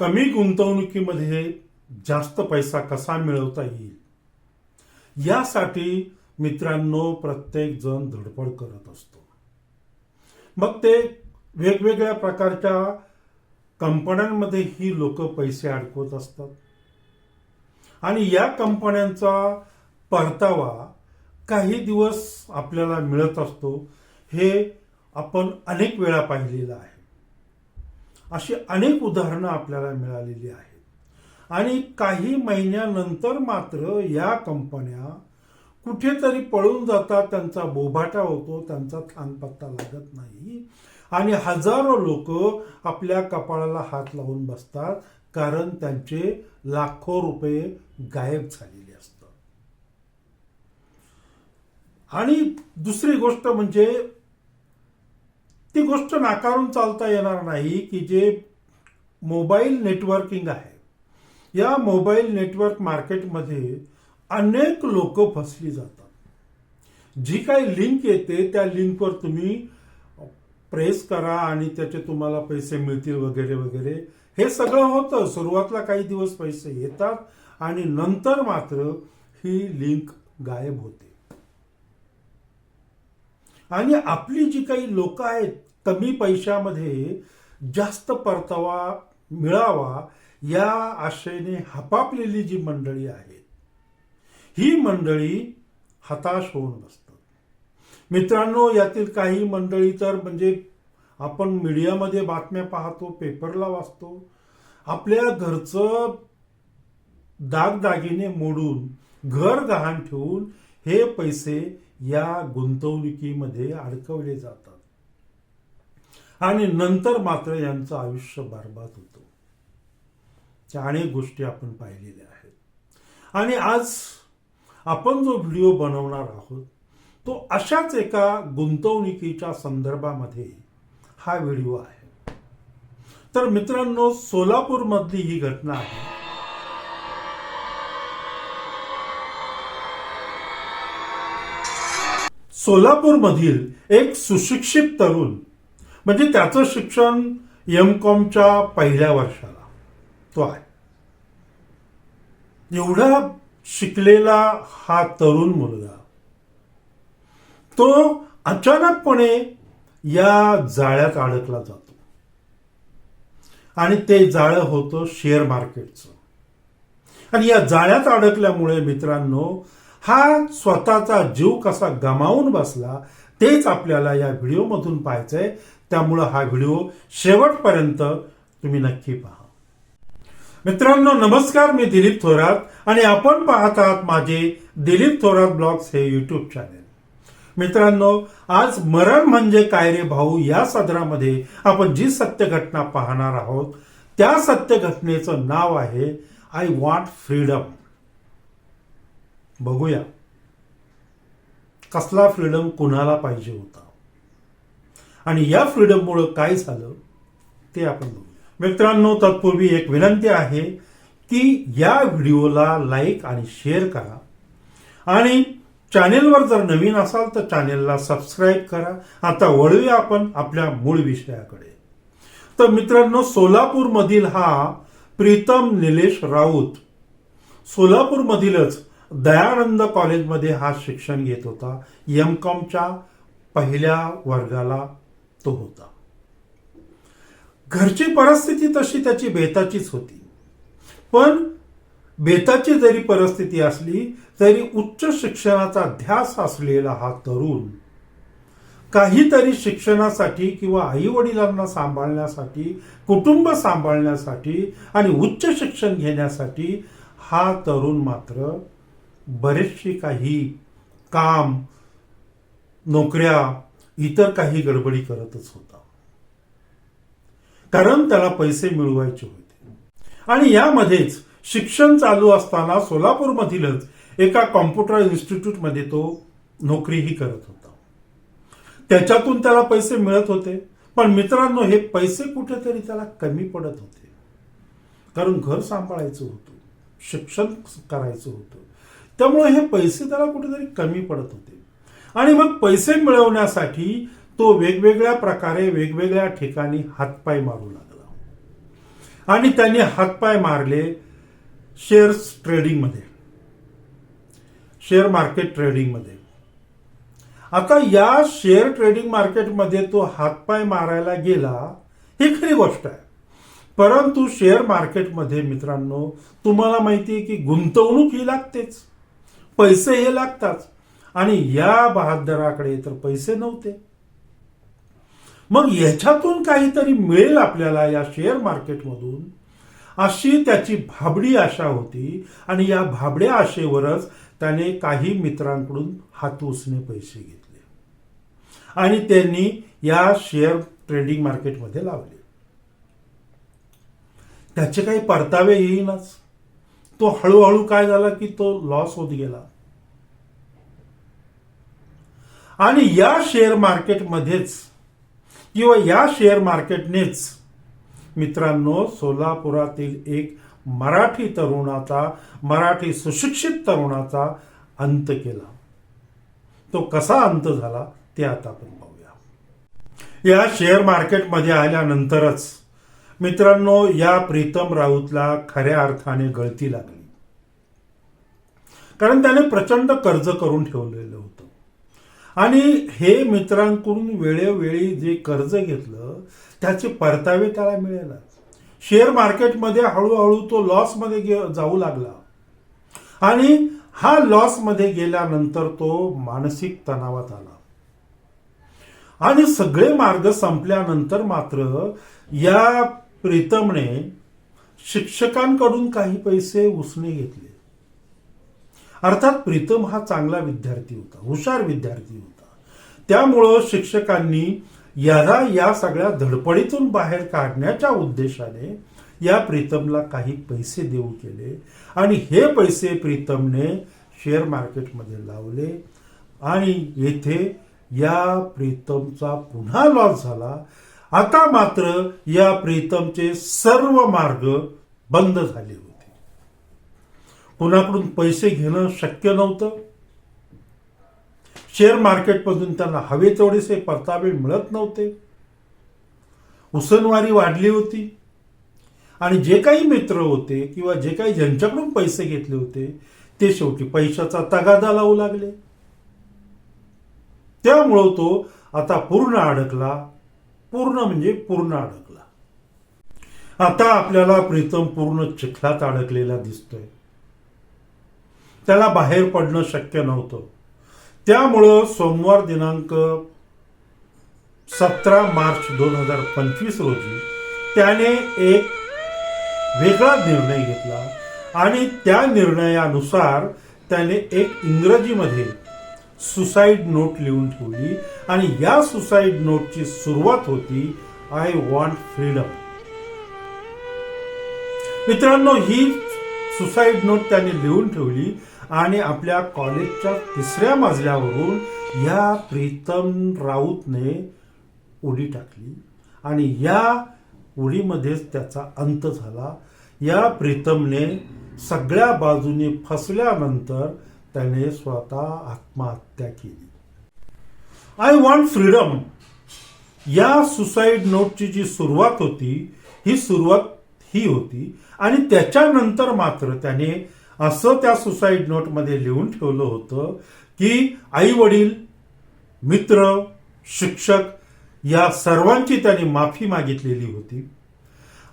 कमी गुंतवणुकीमध्ये जास्त पैसा कसा मिळवता येईल? यासाठी मित्रांनो प्रत्येक जण धडपड करत असतो. मग ते वेगवेगळ्या प्रकारच्या कंपन्यांमध्ये ही लोक पैसे अडकवत असतात. आणि या कंपन्यांचा परतावा काही दिवस आपल्याला मिळत असतो हे आपण अनेक वेळा पाहिलेलं आहे. अशी अनेक उदाहरणं आपल्याला मिळालेली आहेत. आणि काही महिन्यानंतर मात्र या कंपन्या कुठेतरी पळून जातात त्यांचा बोभाटा होतो त्यांचा थानपत्ता लागत नाही. आणि हजारो लोक आपल्या कपाळाला हात लावून बसतात कारण त्यांचे लाखो रुपये गायब झालेले असतात. आणि दुसरी गोष्ट म्हणजे ती गोष्ट नाकारून चालता येणार नाही की जे मोबाईल नेटवर्किंग आहे. या मोबाईल नेटवर्क मार्केटमध्ये अनेक लोक फसली जातात. जी काही लिंक येते त्या लिंकवर तुम्ही प्रेस करा आणि त्याचे तुम्हाला पैसे मिळतील वगैरे वगैरे. हे सगळं होतं. सुरुवातीला काही दिवस पैसे येतात आणि नंतर मात्र ही लिंक गायब होते. आणि आपली जी काही लोक आहेत कमी पैशामध्ये जास्त परतावा मिळावा या आशेने हपापलेली जी मंडळी आहेत ही मंडळी हताश होऊन बसतात. मित्रांनो यातील काही मंडळी तर म्हणजे आपण मीडियामध्ये बातम्या पाहतो पेपरला वाचतो आपल्या घरचं दागदागिने मोडून घर गहाण ठेवून हे पैसे या गुंतवणुकीमध्ये अडकवले जातात. आणि नंतर मात्र यांचं आयुष्य बर्बाद होतं. त्या अनेक गोष्टी आपण पाहिलेल्या आहेत. आणि आज आपण जो व्हिडिओ बनवणार आहोत तो अशाच एका गुंतवणुकीच्या संदर्भामध्ये हा व्हिडिओ आहे. तर मित्रांनो सोलापूर मधली ही घटना आहे. सोलापूर मधील एक सुशिक्षित तरुण म्हणजे त्याचं शिक्षण एम कॉमच्या पहिल्या वर्षाला. तो आहे. एवढा शिकलेला हा तरुण मुलगा तो अचानकपणे या जाळ्यात अडकला जातो. आणि ते जाळं होतं शेअर मार्केटचं. आणि या जाळ्यात अडकल्यामुळे मित्रांनो हा स्वतःचा जीव कसा गमावून बसला तेच आपल्याला या व्हिडिओमधून पाहायचंय. त्यामुळं हा व्हिडिओ शेवटपर्यंत तुम्ही नक्की पहा. मित्रांनो नमस्कार मी दिलीप थोरात आणि आपण पाहत आहात माझे दिलीप थोरात ब्लॉग्स हे युट्यूब चॅनेल मित्रांनो आज मरण म्हणजे काय रे भाऊ? या सदरामध्ये आपण जी सत्य घटना पाहणार आहोत त्या सत्य घटनेचं नाव आहे आय वॉन्ट फ्रीडम बघूया. कसला फ्रीडम कुणाला पाहिजे होता? आणि या फ्रीडममुळं काय झालं ते आपण बघू मित्रांनो तत्पूर्वी एक विनंती आहे की या व्हिडिओला लाईक आणि शेअर करा. आणि चॅनेलवर जर नवीन असाल तर चॅनेलला सबस्क्राईब करा. आता वळूया आपण आपल्या मूळ विषयाकडे. तर मित्रांनो सोलापूरमधील हा प्रीतम निलेश राऊत सोलापूरमधीलच दयानंद कॉलेजमध्ये हा शिक्षण घेत होता. एम कॉमच्या पहिल्या वर्गाला तो होता. घरची परिस्थिती तशी त्याची बेताचीच होती. पण बेताची जरी परिस्थिती असली तरी उच्च शिक्षणाचा ध्यास असलेला हा तरुण काहीतरी शिक्षणासाठी किंवा आई वडिलांना सांभाळण्यासाठी कुटुंब सांभाळण्यासाठी आणि उच्च शिक्षण घेण्यासाठी हा तरुण मात्र बरेचसे काही काम नोकऱ्या इतर काही गडबडी करतच होता. कारण त्याला पैसे मिळवायचे होते. आणि यामध्येच शिक्षण चालू असताना सोलापूरमधीलच एका कॉम्प्युटर इन्स्टिट्यूटमध्ये तो नोकरीही करत होता. त्याच्यातून त्याला पैसे मिळत होते पण मित्रांनो हे पैसे कुठेतरी त्याला कमी पडत होते. कारण घर सांभाळायचं होतं शिक्षण करायचं होतं. त्यामुळे हे पैसे त्याला कुठेतरी कमी पडत होते. आणि मग पैसे मिळवण्यासाठी तो वेगवेगळ्या प्रकारे वेगवेगळ्या ठिकाणी हातपाय मारू लागला. आणि त्यांनी हातपाय मारले शेअर्स ट्रेडिंगमध्ये शेअर मार्केट ट्रेडिंगमध्ये आता या शेअर ट्रेडिंग मार्केटमध्ये तो हातपाय मारायला गेला ही खरी गोष्ट आहे. परंतु शेअर मार्केटमध्ये मित्रांनो तुम्हाला माहिती आहे की गुंतवणूक ही लागतेच. पैसे हे लागतात. आणि या बहादराकडे तर पैसे नव्हते. मग याच्यातून काहीतरी मिळेल आपल्याला या शेअर मार्केटमधून अशी त्याची भाबडी आशा होती. आणि या भाबड्या आशेवरच त्याने काही मित्रांकडून हातूसने पैसे घेतले. आणि त्यांनी या शेअर ट्रेडिंग मार्केटमध्ये लावले. त्याचे काही परतावे येईनच. तो हळूहळू काय झाला की तो लॉस होत गेला. आणि या शेअर मार्केटमध्येच किंवा या शेअर मार्केटनेच मित्रांनो सोलापुरातील एक मराठी तरुणाचा मराठी सुशिक्षित तरुणाचा अंत केला. तो कसा अंत झाला ते आता आपण पाहूया. या शेअर मार्केटमध्ये आल्यानंतरच मित्रांनो या प्रीतम राऊतला खऱ्या अर्थाने गळती लागली. कारण त्याने प्रचंड कर्ज करून ठेवलेलं होतं. आणि हे मित्रांकडून वेळोवेळी जे कर्ज घेतलं त्याचे परतावे त्याला मिळेल शेअर मार्केटमध्ये हळूहळू तो लॉसमध्ये गे- जाऊ लागला. आणि हा लॉसमध्ये गेल्यानंतर तो मानसिक तणावात आला. आणि सगळे मार्ग संपल्यानंतर मात्र या प्रीतमने शिक्षकांकडून काही पैसे उसने घेतले. अर्थात प्रीतम हा चांगला विद्यार्थी होता हुशार विद्यार्थी होता. त्यामुळं शिक्षकांनी याला या सगळ्या धडपडीतून बाहेर काढण्याच्या उद्देशाने या प्रीतमला काही पैसे देऊ केले आणि हे पैसे प्रीतमने शेअर मार्केटमध्ये लावले आणि येथे या प्रीतमचा पुन्हा लॉस झाला. आता मात्र या प्रीतमचे सर्व मार्ग बंद झाले होते. कुणाकडून पैसे घेणं शक्य नव्हतं. शेअर मार्केटमधून त्यांना हवे तेवढेसे परतावे मिळत नव्हते. उसनवारी वाढली होती. आणि जे काही मित्र होते किंवा जे काही ज्यांच्याकडून पैसे घेतले होते ते शेवटी पैशाचा तगादा लावू लागले. त्यामुळं तो आता पूर्ण अडकला. पूर्ण म्हणजे पूर्ण अडकला. आता आपल्याला प्रीतम पूर्ण चिखलात अडकलेला दिसतोय. त्याला बाहेर पडणं शक्य नव्हतं. त्यामुळं सोमवार दिनांक सतरा मार्च दोन हजार पंचवीस रोजी त्याने एक वेगळा निर्णय घेतला आणि त्या निर्णयानुसार त्याने एक इंग्रजीमध्ये सुसाईड नोट लिहून ठेवली आणि या सुसाईड नोटची सुरुवात होती आय वॉन्ट फ्रीडम. मित्रांनो ही सुसाईड नोट त्याने लिहून ठेवली आणि आपल्या कॉलेजच्या तिसऱ्या मजल्यावरून या प्रीतम राऊतने उडी टाकली. आणि या उडीमध्येच त्याचा अंत झाला. या प्रीतमने सगळ्या बाजूने फसल्यानंतर त्याने स्वतः आत्महत्या केली. आय वॉन्ट फ्रीडम या सुसाईड नोटची जी सुरुवात होती ही सुरुवात ही होती. आणि त्याच्यानंतर मात्र त्याने असं त्या सुसाईड नोटमध्ये लिहून ठेवलं होतं की आई वडील मित्र शिक्षक या सर्वांची त्याने माफी मागितलेली होती.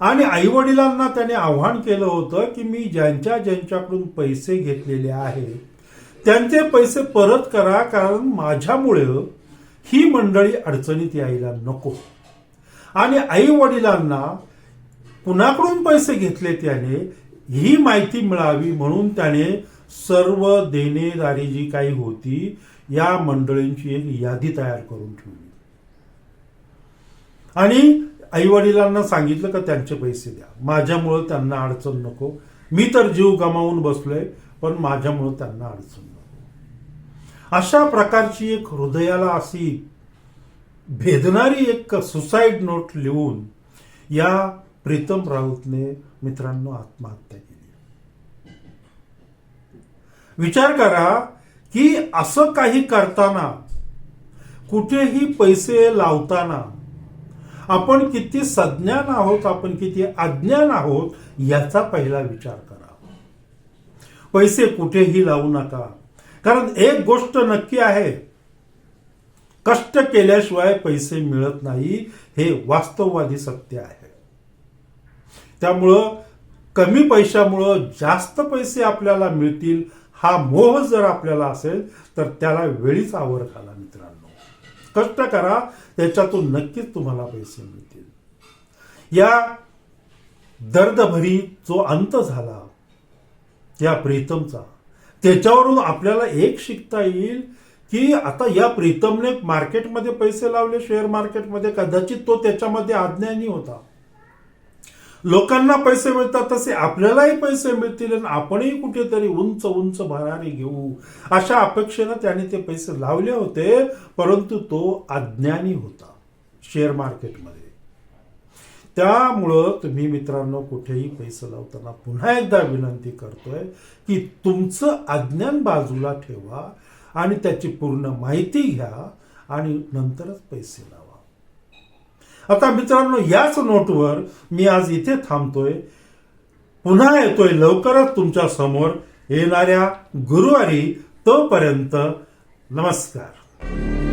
आणि आई वडिलांना त्याने आव्हान केलं होतं की मी ज्यांच्या ज्यांच्याकडून पैसे घेतलेले आहेत त्यांचे पैसे परत करा कारण माझ्यामुळे ही मंडळी अडचणीत यायला नको. आणि आई वडिलांना कुणाकडून पैसे घेतले त्याने? ही माहिती मिळावी म्हणून त्याने सर्व देणेदारी जी काही होती या मंडळींची एक यादी तयार करून ठेवली. आणि आई वडिलांना सांगितलं का त्यांचे पैसे द्या. माझ्यामुळं त्यांना अडचण नको. मी तर जीव गमावून बसलोय पण माझ्यामुळं त्यांना अडचण नको. अशा प्रकारची एक हृदयाला अशी भेदणारी एक सुसाईड नोट लिहून या प्रीतम राऊतने मित्रांनो आत्महत्या केली. विचार करा की असं काही करताना कुठेही पैसे लावताना आपण किती सज्ञान आहोत आपण किती अज्ञान आहोत याचा पहिला विचार करा. पैसे कुठेही लावू नका. कारण एक गोष्ट नक्की आहे कष्ट केल्याशिवाय पैसे मिळत नाही हे वास्तववादी सत्य आहे. त्यामुळं कमी पैशामुळं जास्त पैसे आपल्याला मिळतील हा मोह जर आपल्याला असेल तर त्याला वेळीच आवर घाला मित्रांनो. कष्ट करा त्याच्यातून नक्कीच तुम्हाला पैसे मिळतील. या दर्दभरी जो अंत झाला या प्रीतमचा त्याच्यावरून आपल्याला एक शिकता येईल की आता या प्रीतमने मार्केटमध्ये पैसे लावले शेअर मार्केटमध्ये कदाचित तो त्याच्यामध्ये अज्ञानी होता. लोकांना पैसे मिळतात तसे आपल्यालाही पैसे मिळतील आणि आपणही कुठेतरी उंच उंच भरारी घेऊ. अशा अपेक्षेनं त्याने ते पैसे लावले होते परंतु तो अज्ञानी होता शेअर मार्केटमध्ये. त्यामुळं तुम्ही मित्रांनो कुठेही पैसे लावताना पुन्हा एकदा विनंती करतोय की तुमचं अज्ञान बाजूला ठेवा आणि त्याची पूर्ण माहिती घ्या आणि नंतरच पैसे लावा. आता मित्रांनो याच नोटवर मी आज इथे थांबतोय. पुन्हा येतोय लवकरच तुमच्यासमोर येणाऱ्या गुरुवारी तोपर्यंत नमस्कार.